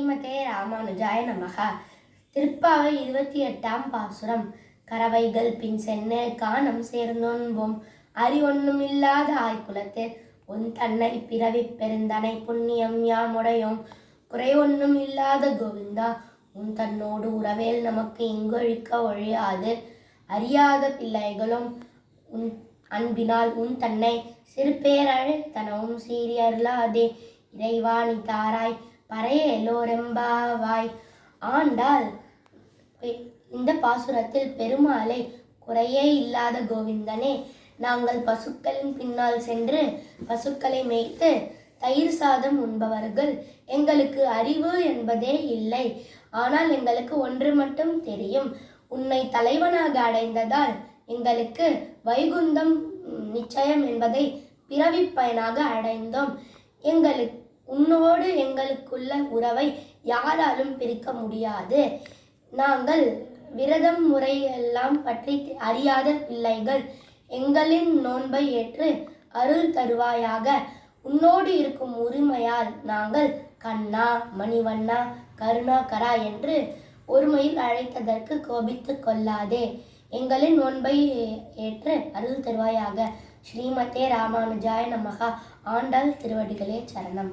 ஸ்ரீமதே ராமானுஜாய நமகா. திருப்பாவை இருபத்தி எட்டாம் பாசுரம். கறவைகள் பின் சென்ன காணம் சேர்ந்தொன்போம். அறிவொன்னும் இல்லாத ஆய்குலத்து உன் தன்னை பிறவி பெருந்தனை புண்ணியம் யாமுடையோம் குறை ஒன்றும் இல்லாத கோவிந்தா உன் தன்னோடு உறவேல் நமக்கு இங்கொழிக்க ஒழியாது. அறியாத பிள்ளைகளும் உன் அன்பினால் உன் தன்னை சிறுபேரழு தனவும் சீறி இறைவாணி இறைவா நீ தாராய் பறைய எல்லோரெம்பாவாய் ஆண்டாள் இந்த பாசுரத்தில் பெருமாளை குறையே இல்லாத கோவிந்தனே நாங்கள் பசுக்களின் பின்னால் சென்று பசுக்களை மேய்த்து தயிர் சாதம் உண்பவர்கள். எங்களுக்கு அறிவு என்பதே இல்லை. ஆனால் எங்களுக்கு ஒன்று மட்டும் தெரியும். உன்னை தலைவனாக அடைந்ததால் எங்களுக்கு வைகுந்தம் நிச்சயம் என்பதை பிறவிப்பயனாக அடைந்தோம். எங்களுக்கு உன்னோடு எங்களுக்குள்ள உறவை யாராலும் பிரிக்க முடியாது. நாங்கள் விரதம் முறையெல்லாம் பற்றி அறியாத பிள்ளைகள். எங்களின் நோன்பை ஏற்று அருள் தருவாயாக. உன்னோடு இருக்கும் உரிமையால் நாங்கள் கண்ணா மணிவண்ணா கருணாகரா என்று ஒருமையில் அழைத்ததற்கு கோபித்து கொள்ளாதே. எங்களின் நோன்பை ஏற்று அருள் தருவாயாக. ஸ்ரீமதே ராமானுஜாய நமகா. ஆண்டாள் திருவடிகளே சரணம்.